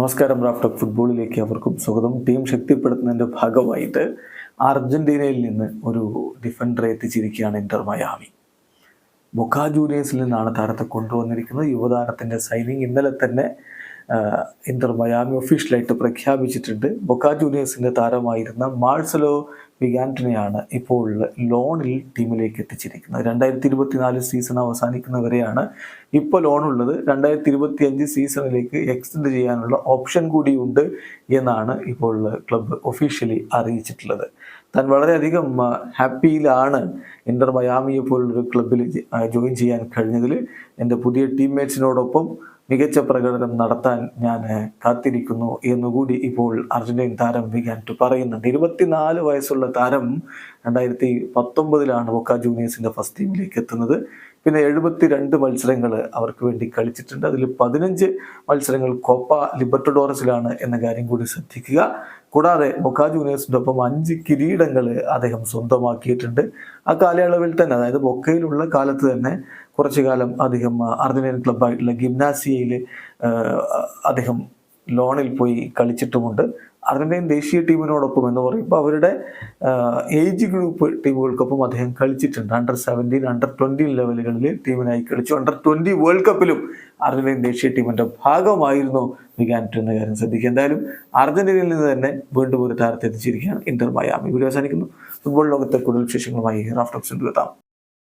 നമസ്കാരം റാഫ്റ്റർ ഫുട്ബോളിലേക്ക് അവർക്കും സ്വാഗതം. ടീം ശക്തിപ്പെടുത്തുന്നതിന്റെ ഭാഗമായിട്ട് അർജന്റീനയിൽ നിന്ന് ഒരു ഡിഫൻഡറെ എത്തിച്ചിരിക്കുകയാണ് ഇന്റർ മയാമി. ബൊക്കാ ജൂനിയേഴ്സിൽ നിന്നാണ് താരത്തെ കൊണ്ടുവന്നിരിക്കുന്നത്. യുവതാരത്തിന്റെ സൈനിങ് ഇന്നലെ തന്നെ ഇന്റർ മയാമി ഒഫീഷ്യലായിട്ട് പ്രഖ്യാപിച്ചിട്ടുണ്ട്. ബൊക്ക ജൂനിയേഴ്സിന്റെ താരമായിരുന്ന മാഴ്സലോ വിഗാന്റിനെയാണ് ഇപ്പോൾ ലോണിൽ ടീമിലേക്ക് എത്തിച്ചിരിക്കുന്നത്. രണ്ടായിരത്തി ഇരുപത്തിനാല് സീസൺ അവസാനിക്കുന്നവരെയാണ് ഇപ്പോൾ ലോണുള്ളത്. രണ്ടായിരത്തി ഇരുപത്തി അഞ്ച് സീസണിലേക്ക് എക്സ്റ്റെൻഡ് ചെയ്യാനുള്ള ഓപ്ഷൻ കൂടിയുണ്ട് എന്നാണ് ഇപ്പോൾ ക്ലബ്ബ് ഒഫീഷ്യലി അറിയിച്ചിട്ടുള്ളത്. താൻ വളരെയധികം ഹാപ്പിയിലാണ് ഇന്റർ മയാമിയെ പോലുള്ളൊരു ക്ലബ്ബിൽ ജോയിൻ ചെയ്യാൻ കഴിഞ്ഞതിൽ എന്റെ പുതിയ ടീംമേറ്റ്സിനോടൊപ്പം മികച്ച പ്രകടനം നടത്താൻ ഞാൻ കാത്തിരിക്കുന്നു എന്നുകൂടി ഇപ്പോൾ അർജന്റീൻ താരം വിഗാന്റ് പറയുന്നുണ്ട്. ഇരുപത്തിനാല് വയസ്സുള്ള താരം രണ്ടായിരത്തി പത്തൊമ്പതിലാണ് ബൊക്ക ജൂനിയേഴ്സിന്റെ ഫസ്റ്റ് ടീമിലേക്ക് എത്തുന്നത്. പിന്നെ എഴുപത്തി രണ്ട് മത്സരങ്ങൾ അവർക്ക് വേണ്ടി കളിച്ചിട്ടുണ്ട്. അതിൽ പതിനഞ്ച് മത്സരങ്ങൾ കോപ്പ ലിബർട്ടഡോറസിലാണ് എന്ന കാര്യം കൂടി ശ്രദ്ധിക്കുക. കൂടാതെ ബൊക്ക ജൂനിയേഴ്സിന്റെ ഒപ്പം അഞ്ച് കിരീടങ്ങൾ അദ്ദേഹം സ്വന്തമാക്കിയിട്ടുണ്ട്. ആ കാലയളവിൽ തന്നെ അതായത് ബൊക്കയിലുള്ള കാലത്ത് തന്നെ കുറച്ചു കാലം അദ്ദേഹം അർജന്റീൻ ക്ലബ്ബായിട്ടുള്ള ഗിംനാസിയയിൽ അദ്ദേഹം ലോണിൽ പോയി കളിച്ചിട്ടുമുണ്ട്. അർജന്റീൻ ദേശീയ ടീമിനോടൊപ്പം എന്ന് പറയുമ്പോൾ അവരുടെ ഏജ് ഗ്രൂപ്പ് ടീമുകൾക്കൊപ്പം അദ്ദേഹം കളിച്ചിട്ടുണ്ട്. അണ്ടർ സെവന്റീൻ അണ്ടർ ട്വന്റി ലെവലുകളിൽ ടീമിനായി കളിച്ചു. അണ്ടർ ട്വന്റി വേൾഡ് കപ്പിലും അർജന്റീൻ ദേശീയ ടീമിന്റെ ഭാഗമായിരുന്നു വികാന്റ് എന്ന കാര്യം ശ്രദ്ധിക്കുക. എന്തായാലും അർജന്റീനയിൽ നിന്ന് തന്നെ വീണ്ടും ഒരു താരത്തെ എത്തിച്ചിരിക്കുകയാണ് ഇന്റർ മയാമി. വീഡിയോ അവസാനിക്കുന്നു. ഫുട്ബോൾ ലോകത്തെ കൂടുതൽ വിശേഷങ്ങളുമായി റാഫ്റ്റോക്സിൽ എത്താം.